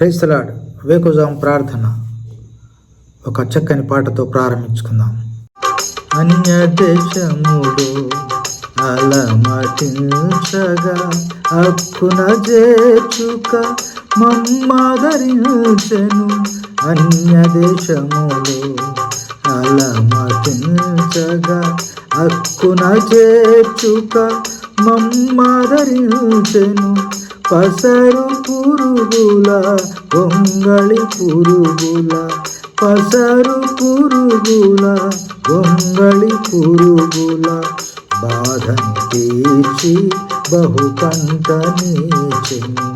క్రైస్తలాడ్ వేకుజాం ప్రార్థన. ఒక చక్కని పాటతో ప్రారంభించుకుందాం. అన్య దేశముడు అలమటించగా హక్కున చేర్చుక మమ్మాదరించెను. అన్య దేశములు అలమటించగా అక్కున చేచుక మమ్మాదరించెను. పసరు పురుగుల గొంగళి పురుగుల పసరు పురుగుల గొంగళి పురుగుల. బాధను తీర్చి బహు పంటనీచెను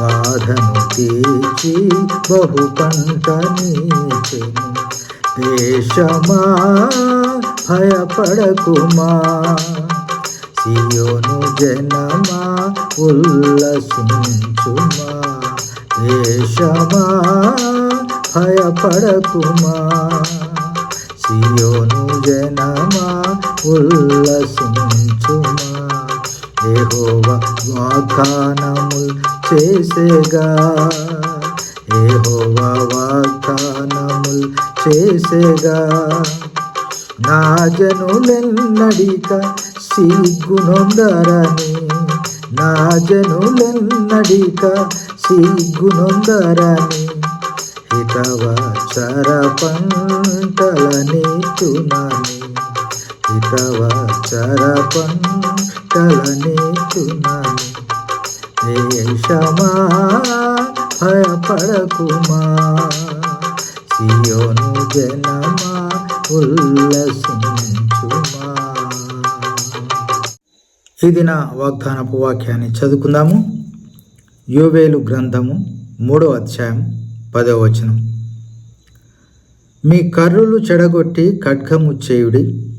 బాధను తీర్చి బహు పంటనీచెను దేశమా భయపడకుమా? సియోను జనమా ఉల్లసించుమా దేశమా భయపడకుమా. సియోను జనమా ఉల్లసించుమా ఏహోవ వాగ్దానములు చేసేగా. ఏహోవ వాగ్దానములు చేసేగా. నా జనులెన్నడిక సిగ్గునొందరని నా జనులెన్నడిక సిగ్గునొందరని హితవచర పంటలని తునని హితవచర పంటలని తునని దేశమా భయపడకుమా? సియోను జనమా ఉల్లసించుమా? ఇది నా వాగ్దానపు వాక్యాన్ని చదువుకుందాము. యోవేలు గ్రంథము మూడో అధ్యాయం పదో వచనం. మీ కర్రులు చెడగొట్టి ఖడ్గము చేయుడి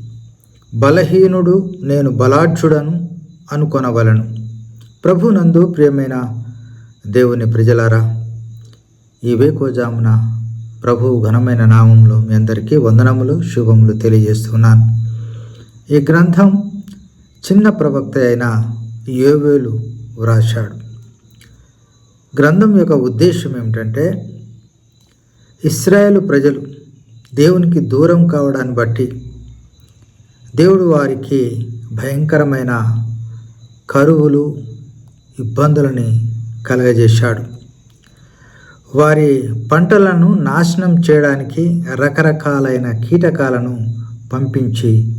బలహీనుడు నేను బలాఢ్యుడను అనుకొనవలను. ప్రభునందు ప్రియమైన దేవుని ప్రజలారా ఈ వేకోజామున ప్రభు ఘనమైన నామంలో మీ అందరికీ వందనములు శుభములు తెలియజేస్తున్నాను. ఈ గ్రంథం చిన్న ప్రవక్త అయిన యోవేలు వ్రాశాడు. గ్రంథం యొక్క ఉద్దేశం ఏమిటంటే ఇస్రాయేల్ ప్రజలు దేవునికి దూరం కావడాన్ని బట్టి దేవుడు వారికి భయంకరమైన కరువులు ఇబ్బందులని కలగజేశాడు. వారి పంటలను నాశనం చేయడానికి రకరకాలైన కీటకాలను పంపించి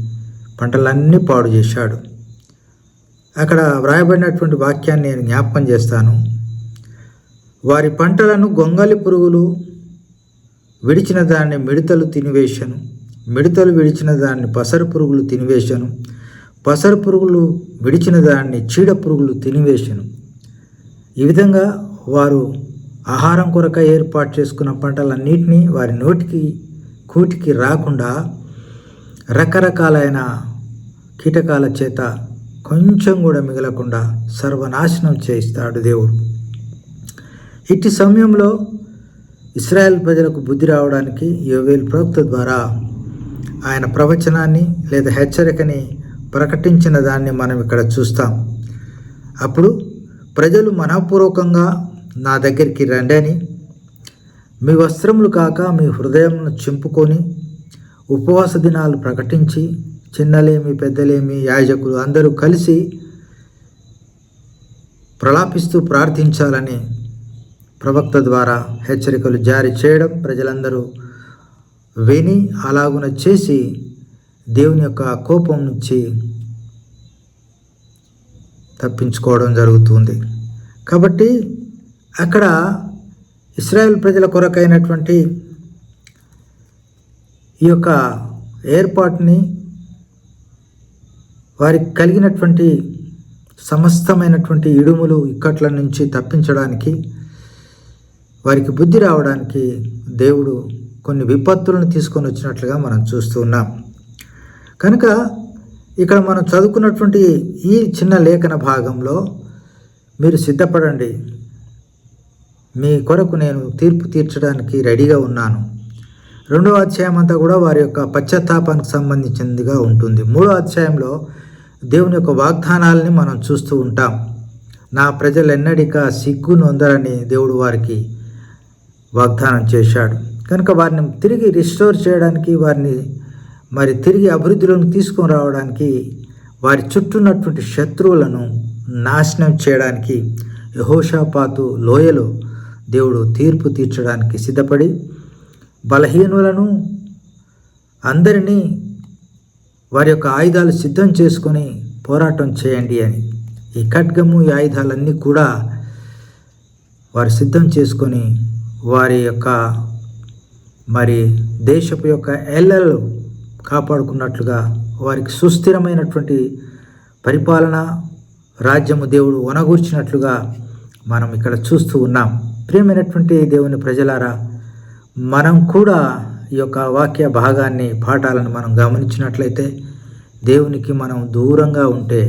పంటలన్నీ పాడు చేశాడు. అక్కడ వ్రాయబడినటువంటి వాక్యాన్ని నేను జ్ఞాపకం చేస్తాను. వారి పంటలను గొంగలి పురుగులు విడిచిన దాన్ని మిడతలు తినివేశాను. మిడతలు విడిచిన దాన్ని పసరు పురుగులు తినివేశాను. పసరు పురుగులు విడిచిన దాన్ని చీడ పురుగులు తినివేశాను. ఈ విధంగా వారు ఆహారం కొరక ఏర్పాటు చేసుకున్న పంటలన్నింటినీ వారి నోటికి కూటికి రాకుండా రకరకాలైన కీటకాల చేత కొంచెం కూడా మిగలకుండా సర్వనాశనం చేయిస్తాడు దేవుడు. ఇట్టి సమయంలో ఇస్రాయెల్ ప్రజలకు బుద్ధి రావడానికి యోవేల్ ప్రవక్త ద్వారా ఆయన ప్రవచనాన్ని లేదా హెచ్చరికని ప్రకటించిన దాన్ని మనం ఇక్కడ చూస్తాం. అప్పుడు ప్రజలు మనపూర్వకంగా నా దగ్గరికి రండి అని మీ వస్త్రములు కాక మీ హృదయంను చింపుకొని ఉపవాస దినాలు ప్రకటించి చిన్నలేమి పెద్దలేమి యాజకులు అందరూ కలిసి ప్రలాపిస్తూ ప్రార్థించాలని ప్రవక్త ద్వారా హెచ్చరికలు జారీ చేయడం ప్రజలందరూ విని అలాగున చేసి దేవుని యొక్క కోపం నుంచి తప్పించుకోవడం జరుగుతుంది. కాబట్టి అక్కడ ఇస్రాయేల్ ప్రజల కొరకైనటువంటి ఈ యొక్క ఏర్పాటుని వారికి కలిగినటువంటి సమస్తమైనటువంటి ఇడుములు ఇక్కట్ల నుంచి తప్పించడానికి వారికి బుద్ధి రావడానికి దేవుడు కొన్ని విపత్తులను తీసుకొని వచ్చినట్లుగా మనం చూస్తూ ఉన్నాం. కనుక ఇక్కడ మనం చదువుకున్నటువంటి ఈ చిన్న లేఖన భాగంలో మీరు సిద్ధపడండి. మీ కొరకు నేను తీర్పు తీర్చడానికి రెడీగా ఉన్నాను. రెండో అధ్యాయం అంతా కూడా వారి యొక్క పశ్చాత్తాపానికి సంబంధించిందిగా ఉంటుంది. మూడో అధ్యాయంలో దేవుని యొక్క వాగ్దానాలని మనం చూస్తూ ఉంటాం. నా ప్రజలు సిగ్గు నొందరని దేవుడు వారికి వాగ్దానం చేశాడు. కనుక వారిని తిరిగి రిస్టోర్ చేయడానికి వారిని మరి తిరిగి అభివృద్ధిలోకి తీసుకొని రావడానికి వారి చుట్టూన్నటువంటి శత్రువులను నాశనం చేయడానికి యహోషాపాతు లోయలో దేవుడు తీర్పు తీర్చడానికి సిద్ధపడి బలహీనులను అందరినీ వారి యొక్క ఆయుధాలు సిద్ధం చేసుకొని పోరాటం చేయండి అని. ఈ ఖడ్గము ఈ ఆయుధాలన్నీ కూడా వారు సిద్ధం చేసుకొని వారి యొక్క మరి దేశపు యొక్క ఎల్లలు కాపాడుకున్నట్లుగా వారికి సుస్థిరమైనటువంటి పరిపాలన రాజ్యము దేవుడు వనగూర్చినట్లుగా మనం ఇక్కడ చూస్తూ ఉన్నాం. ప్రియమైనటువంటి దేవుని ప్రజలారా మనం కూడా ఈ యొక్క వాక్య భాగాన్ని పాఠాలను మనం గమనించినట్లయితే దేవునికి మనం దూరంగా ఉంటే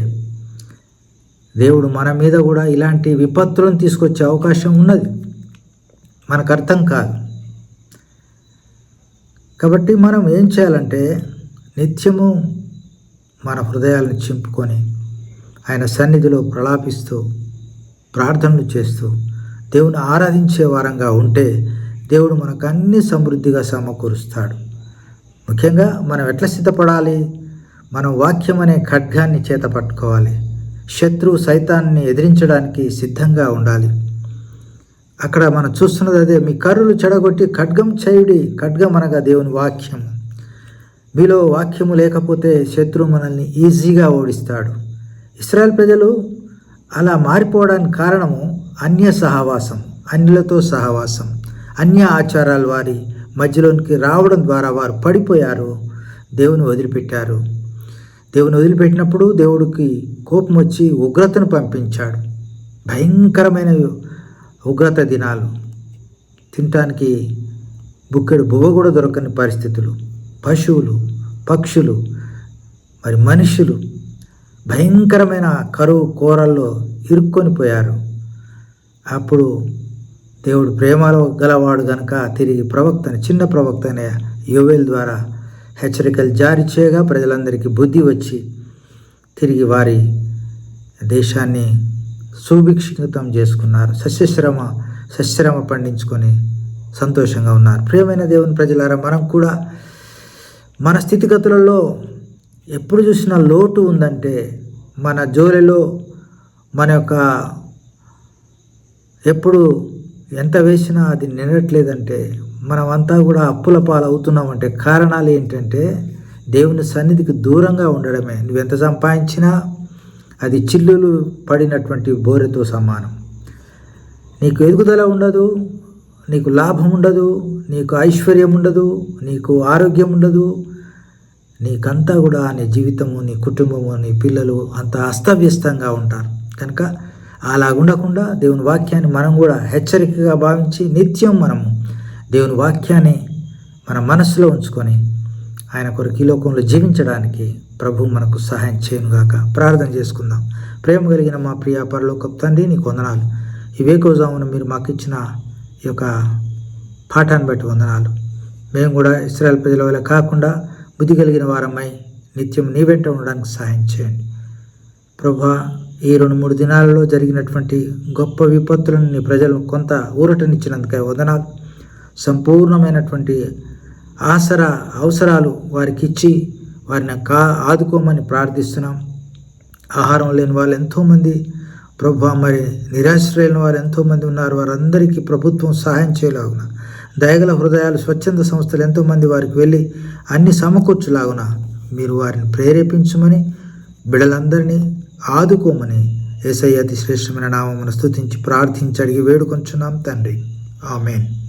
దేవుడు మన మీద కూడా ఇలాంటి విపత్తులను తీసుకొచ్చే అవకాశం ఉన్నది. మనకు అర్థం కాదు. కాబట్టి మనం ఏం చేయాలంటే నిత్యము మన హృదయాలను చింపుకొని ఆయన సన్నిధిలో ప్రలాపిస్తూ ప్రార్థనలు చేస్తూ దేవుని ఆరాధించే వారంగా ఉంటే దేవుడు మనకు అన్ని సమృద్ధిగా సమకూరుస్తాడు. ముఖ్యంగా మనం ఎట్లా సిద్ధపడాలి? మనం వాక్యం అనే ఖడ్గాన్ని చేత పట్టుకోవాలి. శత్రువు సైతాన్ని ఎదిరించడానికి సిద్ధంగా ఉండాలి. అక్కడ మనం చూస్తున్నది అదే మీ కర్రులు చెడగొట్టి ఖడ్గం చేయుడి ఖడ్గం అనగా దేవుని వాక్యం మీలో వాక్యము లేకపోతే శత్రువు మనల్ని ఈజీగా ఓడిస్తాడు. ఇస్రాయల్ ప్రజలు అలా మారిపోవడానికి కారణము అన్య సహవాసం అన్యులతో సహవాసం. అన్య ఆచారాలు వారి మధ్యలోనికి రావడం ద్వారా వారు పడిపోయారు. దేవుని వదిలిపెట్టారు. దేవుని వదిలిపెట్టినప్పుడు దేవుడికి కోపం వచ్చి ఉగ్రతను పంపించాడు. భయంకరమైన ఉగ్రత దినాలు. తినటానికి బుక్కెడు బువ్వ కూడా దొరకని పరిస్థితులు. పశువులు పక్షులు మరి మనుషులు భయంకరమైన కరువు కూరల్లో ఇరుక్కొని పోయారు. అప్పుడు దేవుడు ప్రేమలో గలవాడు గనక తిరిగి ప్రవక్తని చిన్న ప్రవక్త అనే యోవేల్ ద్వారా హెచ్చరికలు జారీ చేయగా ప్రజలందరికీ బుద్ధి వచ్చి తిరిగి వారి దేశాన్ని సుభిక్షితం చేసుకున్నారు. సస్యశ్రమ సస్యశ్రమ పండించుకొని సంతోషంగా ఉన్నారు. ప్రియమైన దేవుని ప్రజలారా మనం కూడా మన స్థితిగతులలో ఎప్పుడు చూసినా లోటు ఉందంటే మన జోలిలో మన యొక్క ఎప్పుడు ఎంత వేసినా అది నిండట్లేదంటే మనం అంతా కూడా అప్పుల పాలవుతున్నామంటే కారణాలు ఏంటంటే దేవుని సన్నిధికి దూరంగా ఉండడమే. నువ్వెంత సంపాదించినా అది చిల్లులు పడినటువంటి బోరెతో సమానం. నీకు ఎదుగుదల ఉండదు నీకు లాభం ఉండదు నీకు ఐశ్వర్యం ఉండదు నీకు ఆరోగ్యం ఉండదు. నీకంతా కూడా నీ జీవితము నీ కుటుంబము నీ పిల్లలు అంత అస్తవ్యస్తంగా ఉంటారు. కనుక అలా ఉండకుండా దేవుని వాక్యాన్ని మనం కూడా హెచ్చరికగా భావించి నిత్యం మనము దేవుని వాక్యాన్ని మన మనసులో ఉంచుకొని ఆయన కొరకు ఈ లోకంలో జీవించడానికి ప్రభు మనకు సహాయం చేయనుగాక. ప్రార్థన చేసుకుందాం. ప్రేమ కలిగిన మా ప్రియ పరలోక తండ్రి నీకు వందనాలు. ఈ వేకోజామును మీరు మాకు ఇచ్చిన ఈ యొక్క పాఠాన్ని బట్టి వందనాలు. మేము కూడా ఇస్రాయల్ ప్రజల వల్ల కాకుండా బుద్ధి కలిగిన వారమై నిత్యం నీ వెంట ఉండడానికి సహాయం చేయండి. ప్రభా ఈ రెండు మూడు దినాలలో జరిగినటువంటి గొప్ప విపత్తులను ప్రజలు కొంత ఊరటనిచ్చినందుకే వదనాలు. సంపూర్ణమైనటువంటి ఆసరా అవసరాలు వారికి ఇచ్చి వారిని కా ఆదుకోమని ప్రార్థిస్తున్నాం. ఆహారం లేని వాళ్ళు ఎంతోమంది ప్రభు మరి నిరాశ్రయులైన వారు ఎంతోమంది ఉన్నారు. వారందరికీ ప్రభుత్వం సహాయం చేయలాగున దయగల హృదయాలు స్వచ్ఛంద సంస్థలు ఎంతోమంది వారికి వెళ్ళి అన్ని సమకూర్చులాగున మీరు వారిని ప్రేరేపించమని బిడలందరినీ ఆదుకోమని ఏసయ్య అతి శ్రేష్టమైన నామమును స్థుతించి ప్రార్థించి అడిగి వేడుకొంచున్నాం తండ్రి. ఆమెన్.